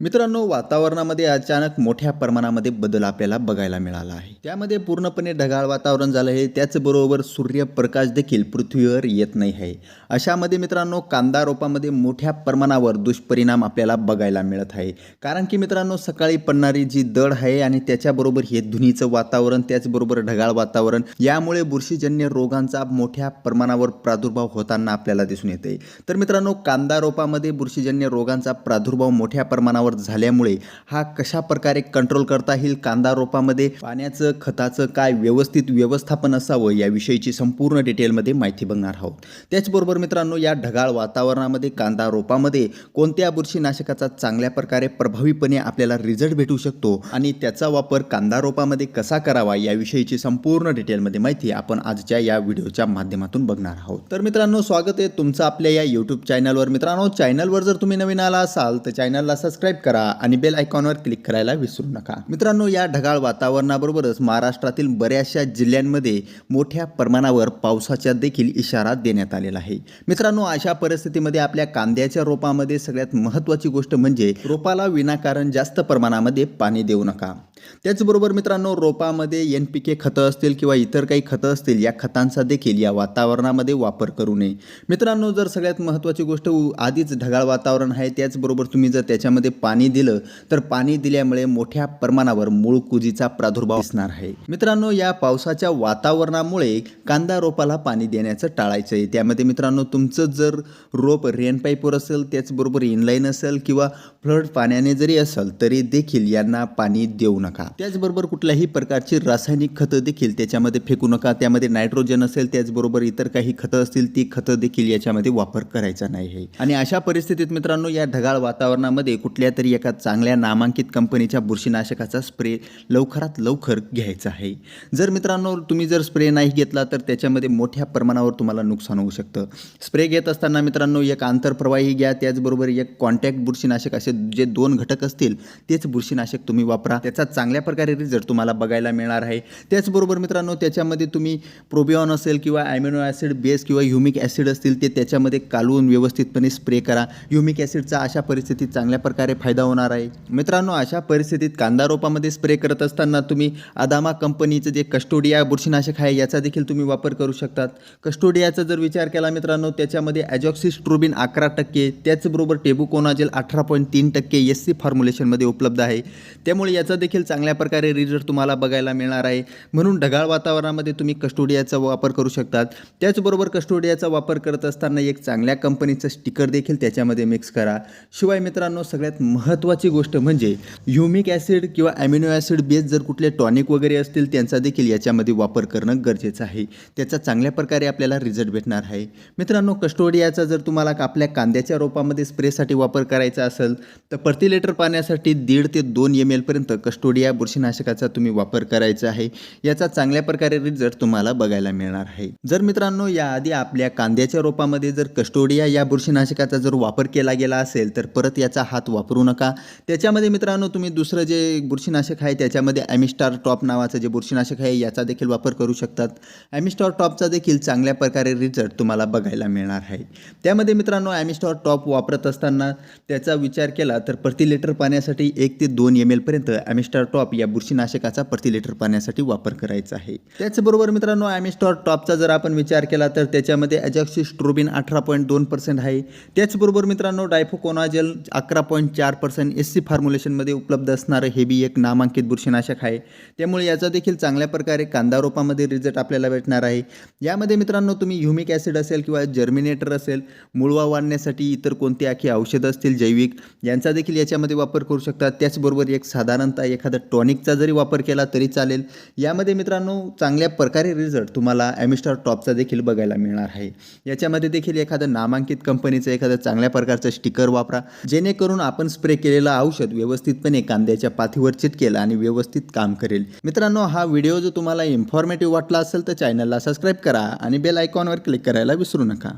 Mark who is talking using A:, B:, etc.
A: मित्रांनो वातावरणामध्ये अचानक मोठ्या प्रमाणामध्ये बदल आपल्याला बघायला मिळाला आहे. त्यामध्ये पूर्णपणे ढगाळ वातावरण झालं आहे. त्याचबरोबर सूर्यप्रकाश देखील पृथ्वीवर येत नाही आहे. अशामध्ये मित्रांनो कांदा रोपामध्ये मोठ्या प्रमाणावर दुष्परिणाम आपल्याला बघायला मिळत आहे. कारण की मित्रांनो सकाळी पडणारी जी दड आहे आणि त्याच्याबरोबर हे धुनीचं वातावरण त्याचबरोबर ढगाळ वातावरण यामुळे बुरशीजन्य रोगांचा मोठ्या प्रमाणावर प्रादुर्भाव होताना आपल्याला दिसून येते. तर मित्रांनो कांदा रोपामध्ये बुरशीजन्य रोगांचा प्रादुर्भाव मोठ्या प्रमाणावर झाल्यामुळे हा कशा प्रकारे कंट्रोल करता येईल? कांदा रोपामध्ये पाण्याचं खताचं काय व्यवस्थित व्यवस्थापन असावं? याविषयीची संपूर्ण डिटेलमध्ये माहिती बघणार आहोत. त्याचबरोबर मित्रांनो या ढगाळ वातावरणामध्ये कांदा रोपामध्ये कोणत्या बुरशीनाशकाचा चांगल्या प्रकारे प्रभावीपणे आपल्याला रिझल्ट भेटू शकतो आणि त्याचा वापर कांदा रोपामध्ये कसा करावा? याविषयीची संपूर्ण डिटेलमध्ये माहिती आपण आजच्या या व्हिडिओच्या माध्यमातून बघणार आहोत. तर मित्रांनो स्वागत आहे तुमचं आपल्या या यूट्यूब चॅनलवर मित्रांनो चॅनलवर जर तुम्ही नवीन आला असाल तर चॅनलला सबस्क्राईब करा आणि बेल आयकॉनवर क्लिक करायला विसरू नका. मित्रांनो या ढगाळ वातावरणाबरोबरच महाराष्ट्रातील बऱ्याचशा जिल्ह्यांमध्ये मोठ्या प्रमाणावर पावसाचा देखील इशारा देण्यात आलेला आहे. मित्रांनो अशा परिस्थितीमध्ये आपल्या कांद्याच्या रोपामध्ये सगळ्यात महत्त्वाची गोष्ट म्हणजे रोपाला विनाकारण जास्त प्रमाणामध्ये पाणी देऊ नका. त्याचबरोबर मित्रांनो रोपामध्ये एन पी के खतं असतील किंवा इतर काही खतं असतील या खतांचा देखील या वातावरणामध्ये वापर करू नये. मित्रांनो जर सगळ्यात महत्त्वाची गोष्ट आधीच ढगाळ वातावरण आहे त्याचबरोबर तुम्ही जर त्याच्यामध्ये पाणी दिलं तर पाणी दिल्यामुळे मोठ्या प्रमाणावर मूळ कुजीचा प्रादुर्भाव असणार आहे. मित्रांनो या पावसाच्या वातावरणामुळे कांदा रोपाला पाणी देण्याचं टाळायचं आहे. त्यामध्ये मित्रांनो तुमचं जर रोप रेनपाईपवर असेल त्याचबरोबर इनलाईन असेल किंवा फ्लड पाण्याने जरी असेल तरी देखील यांना पाणी देऊ नका. त्याचबरोबर कुठल्याही प्रकारची रासायनिक खतं देखील त्याच्यामध्ये फेकू नका. त्यामध्ये नायट्रोजन असेल त्याचबरोबर इतर काही खतं असतील ती खतं देखील याच्यामध्ये वापर करायचा नाही आहे आणि अशा परिस्थितीत मित्रांनो या ढगाळ वातावरणामध्ये कुठल्या तरी एका चांगल्या नामांकित कंपनीच्या बुरशीनाशकाचा स्प्रे लवकरात लवकर घ्यायचा आहे. जर मित्रांनो तुम्ही जर स्प्रे नाही घेतला तर त्याच्यामध्ये मोठ्या प्रमाणावर तुम्हाला नुकसान होऊ शकतं. स्प्रे घेत असताना मित्रांनो एक आंतरप्रवाही घ्या त्याचबरोबर एक कॉन्टॅक्ट बुरशीनाशक असे जे दोन घटक असतील तेच बुरशीनाशक तुम्ही वापरा. त्याचा चांगल्या प्रकारे रिझल्ट तुम्हाला बघायला मिळणार आहे. त्याचबरोबर मित्रांनो त्याच्यामध्ये तुम्ही प्रोबिऑन असेल किंवा ॲमिनो ॲसिड बेस किंवा ह्युमिक ॲसिड असतील ते त्याच्यामध्ये कालवून व्यवस्थितपणे स्प्रे करा. ह्युमिक ॲसिडचा अशा परिस्थितीत चांगल्या प्रकारे फायदा होणार आहे. मित्रांनो अशा परिस्थितीत कांदा रोपामध्ये स्प्रे करत असताना तुम्ही अदामा कंपनीचं जे कस्टोडिया बुरशीनाशक आहे याचा देखील तुम्ही वापर करू शकतात. कस्टोडियाचा जर विचार केला मित्रांनो त्याच्यामध्ये ॲजॉक्सिस्ट्रोबिन अकरा टक्के त्याचबरोबर टेबुकोनाजेल अठरा पॉईंट तीन टक्के एस सी फॉर्म्युलेशनमध्ये उपलब्ध आहे. त्यामुळे याचा देखील चांगल्या प्रकारे रिझल्ट तुम्हाला बघायला मिळणार आहे. म्हणून ढगाळ वातावरणामध्ये तुम्ही कस्टोडियाचा वापर करू शकतात. त्याचबरोबर कस्टोडियाचा वापर करत असताना एक चांगल्या कंपनीचं स्टिकर देखील त्याच्यामध्ये मिक्स करा. शिवाय मित्रांनो सगळ्यात महत्त्वाची गोष्ट म्हणजे ह्युमिक ॲसिड किंवा ॲमिनो ॲसिड बेस जर कुठले टॉनिक वगैरे असतील त्यांचा देखील याच्यामध्ये वापर करणं गरजेचं आहे. त्याचा चांगल्या प्रकारे आपल्याला रिझल्ट भेटणार आहे. मित्रांनो कस्टोडियाचा जर तुम्हाला आपल्या कांद्याच्या रोपामध्ये स्प्रेसाठी वापर करायचा असेल तर प्रति लिटर पाण्यासाठी दीड ते दोन एम एलपर्यंत कस्टोडिया या बुरशीनाशकाचा तुम्ही वापर करायचा आहे. याचा चांगल्या प्रकारे रिझल्ट तुम्हाला बघायला मिळणार आहे. जर मित्रांनो याआधी आपल्या कांद्याच्या रोपामध्ये जर कस्टोडिया या बुरशीनाशकाचा जर वापर केला गेला असेल तर परत याचा हात वापरू नका. त्याच्यामध्ये मित्रांनो तुम्ही दुसरं जे बुरशीनाशक आहे त्याच्यामध्ये ॲमिस्टार टॉप नावाचं जे बुरशीनाशक आहे याचा देखील वापर करू शकतात. ॲमिस्टार टॉपचा देखील चांगल्या प्रकारे रिझल्ट तुम्हाला बघायला मिळणार आहे. त्यामध्ये मित्रांनो ॲमिस्टार टॉप वापरत असताना त्याचा विचार केला तर प्रति लिटर पाण्यासाठी एक ते दोन एम एलपर्यंत ॲमिस्टार टॉप या बुरशीनाशकाचा प्रति लिटर पाण्यासाठी वापर करायचा आहे. त्याचबरोबर मित्रांनो ॲमिस्टार टॉपचा जर आपण विचार केला तर त्याच्यामध्ये ॲजॉक्सिस्ट्रोबिन अठरा पॉईंट दोन पर्सेंट आहे. त्याचबरोबर मित्रांनो डायफोकोनाजेल अकरा पॉईंट चार पर्सेंट एस सी फॉर्म्युलेशनमध्ये उपलब्ध असणारं हे बी एक नामांकित बुरशीनाशक आहे. त्यामुळे याचा देखील चांगल्या प्रकारे कांदा रोपामध्ये रिझल्ट आपल्याला भेटणार आहे. यामध्ये मित्रांनो तुम्ही ह्युमिक ॲसिड असेल किंवा जर्मिनेटर असेल मुळवा वाढण्यासाठी इतर कोणती आखी औषधं असतील जैविक यांचा देखील याच्यामध्ये वापर करू शकता. त्याचबरोबर एक साधारणतः एखादा टॉनिकचा जरी वापर केला तरी चालेल. यामध्ये मित्रांनो चांगल्या प्रकारे रिझल्ट तुम्हाला ॲमिस्टार टॉपचा देखील बघायला मिळणार आहे. याच्यामध्ये देखील एखादं नामांकित कंपनीचं एखादं चांगल्या प्रकारचं स्टिकर वापरा. जेणेकरून आपण स्प्रे केलेलं औषध व्यवस्थितपणे कांद्याच्या पाथीवर चिटकेल आणि व्यवस्थित काम करेल. मित्रांनो हा व्हिडिओ जर तुम्हाला इन्फॉर्मेटिव्ह वाटला असेल तर चॅनलला सबस्क्राईब करा आणि बेल आयकॉनवर क्लिक करायला विसरू नका.